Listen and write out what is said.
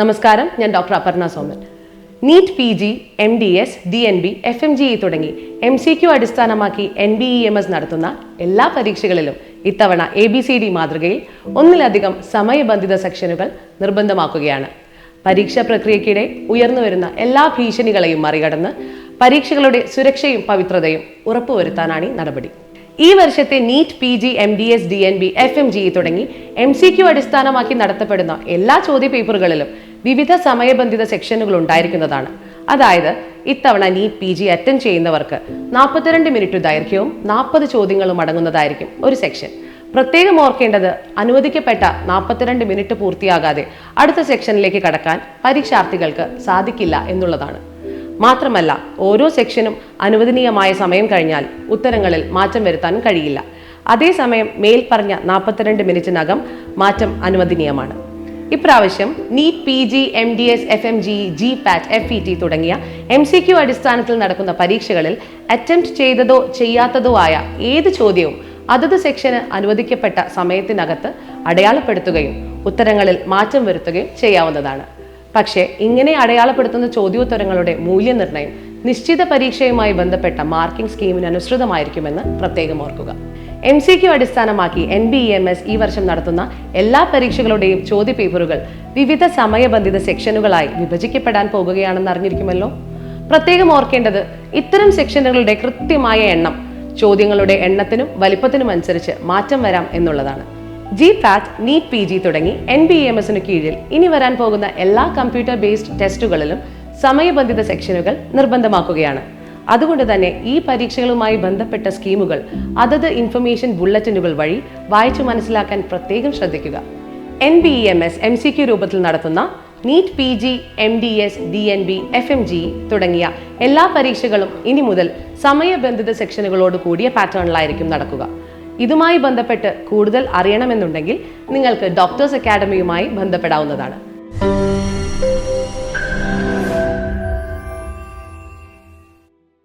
നമസ്കാരം ഞാൻ doctor Aparna Soman. NEET P G M D S D N B F M G E തുടങ്ങി M C Q അടിസ്ഥാനമാക്കി N B E M S നടത്തുന്ന എല്ലാ പരീക്ഷകളിലും ഇത്തവണ A B C D മാതൃകയിൽ ഒന്നിലധികം സമയബന്ധിത സെക്ഷനുകൾ നിർബന്ധമാക്കുകയാണ്. പരീക്ഷാ പ്രക്രിയയ്ക്കിടെ ഉയർന്നുവരുന്ന എല്ലാ ഭീഷണികളെയും മറികടന്ന് പരീക്ഷകളുടെ സുരക്ഷയും പവിത്രതയും ഉറപ്പുവരുത്താനാണ് ഈ നടപടി. ഈ വർഷത്തെ NEET P G M D S D N B F M G തുടങ്ങി എം സി ക്യു അടിസ്ഥാനമാക്കി നടത്തപ്പെടുന്ന എല്ലാ ചോദ്യ പേപ്പറുകളിലും വിവിധ സമയബന്ധിത സെക്ഷനുകൾ ഉണ്ടായിരിക്കുന്നതാണ്. അതായത് ഇത്തവണ നീറ്റ് പി ജി അറ്റൻഡ് ചെയ്യുന്നവർക്ക് നാൽപ്പത്തിരണ്ട് മിനിറ്റ് ദൈർഘ്യവും നാൽപ്പത് ചോദ്യങ്ങളും അടങ്ങുന്നതായിരിക്കും ഒരു സെക്ഷൻ. പ്രത്യേകം ഓർക്കേണ്ടത് അനുവദിക്കപ്പെട്ട നാൽപ്പത്തിരണ്ട് മിനിറ്റ് പൂർത്തിയാകാതെ അടുത്ത സെക്ഷനിലേക്ക് കടക്കാൻ പരീക്ഷാർത്ഥികൾക്ക് സാധിക്കില്ല എന്നുള്ളതാണ്. മാത്രമല്ല ഓരോ സെക്ഷനും അനുവദനീയമായ സമയം കഴിഞ്ഞാൽ ഉത്തരങ്ങളിൽ മാറ്റം വരുത്താൻ കഴിയില്ല. അതേസമയം മേൽപ്പറഞ്ഞ നാൽപ്പത്തിരണ്ട് മിനിറ്റിനകം മാറ്റം അനുവദനീയമാണ്. ഇപ്രാവശ്യം NEET P G M D S F M G G PAT F E T തുടങ്ങിയ എം സി ക്യു അടിസ്ഥാനത്തിൽ നടക്കുന്ന പരീക്ഷകളിൽ അറ്റംപ്റ്റ് ചെയ്തതോ ചെയ്യാത്തതോ ആയ ഏത് ചോദ്യവും അതത് സെക്ഷന് അനുവദിക്കപ്പെട്ട സമയത്തിനകത്ത് അടയാളപ്പെടുത്തുകയും ഉത്തരങ്ങളിൽ മാറ്റം വരുത്തുകയും ചെയ്യാവുന്നതാണ്. പക്ഷേ ഇങ്ങനെ അടയാളപ്പെടുത്തുന്ന ചോദ്യോത്തരങ്ങളുടെ മൂല്യനിർണയം നിശ്ചിത പരീക്ഷയുമായി ബന്ധപ്പെട്ട മാർക്കിംഗ് സ്കീമിന് അനുസൃതമായിരിക്കുമെന്ന് പ്രത്യേകം ഓർക്കുക. എം സി ക്യു അടിസ്ഥാനമാക്കി N B E M S ഈ വർഷം നടത്തുന്ന എല്ലാ പരീക്ഷകളുടെയും ചോദ്യപേപ്പറുകൾ വിവിധ സമയബന്ധിത സെക്ഷനുകളായി വിഭജിക്കപ്പെടാൻ പോകുകയാണെന്ന് അറിഞ്ഞിരിക്കുമല്ലോ? പ്രത്യേകം ഓർക്കേണ്ടത് ഇത്തരം സെക്ഷനുകളുടെ കൃത്യമായ എണ്ണം ചോദ്യങ്ങളുടെ എണ്ണത്തിനും വലിപ്പത്തിനും അനുസരിച്ച് മാറ്റം വരാം എന്നുള്ളതാണ്. G PAT NEET P G തുടങ്ങി എൻ ബി എം എസിന് കീഴിൽ ഇനി വരാൻ പോകുന്ന എല്ലാ കമ്പ്യൂട്ടർ ബേസ്ഡ് ടെസ്റ്റുകളിലും സമയബന്ധിത സെക്ഷനുകൾ നിർബന്ധമാക്കുകയാണ്. അതുകൊണ്ട് തന്നെ ഈ പരീക്ഷകളുമായി ബന്ധപ്പെട്ട സ്കീമുകൾ അതത് ഇൻഫർമേഷൻ ബുള്ളറ്റിനുകൾ വഴി വായിച്ചു മനസ്സിലാക്കാൻ പ്രത്യേകം ശ്രദ്ധിക്കുക. N B E M S M C Q രൂപത്തിൽ നടത്തുന്ന NEET P G M D S D N B F M G തുടങ്ങിയ എല്ലാ പരീക്ഷകളും ഇനി മുതൽ സമയബന്ധിത സെക്ഷനുകളോട് കൂടിയ പാറ്റേണിലായിരിക്കും നടക്കുക. ഇതുമായി ബന്ധപ്പെട്ട് കൂടുതൽ അറിയണമെന്നുണ്ടെങ്കിൽ നിങ്ങൾക്ക് ഡോക്ടേഴ്സ് അക്കാഡമിയുമായി ബന്ധപ്പെടാവുന്നതാണ്.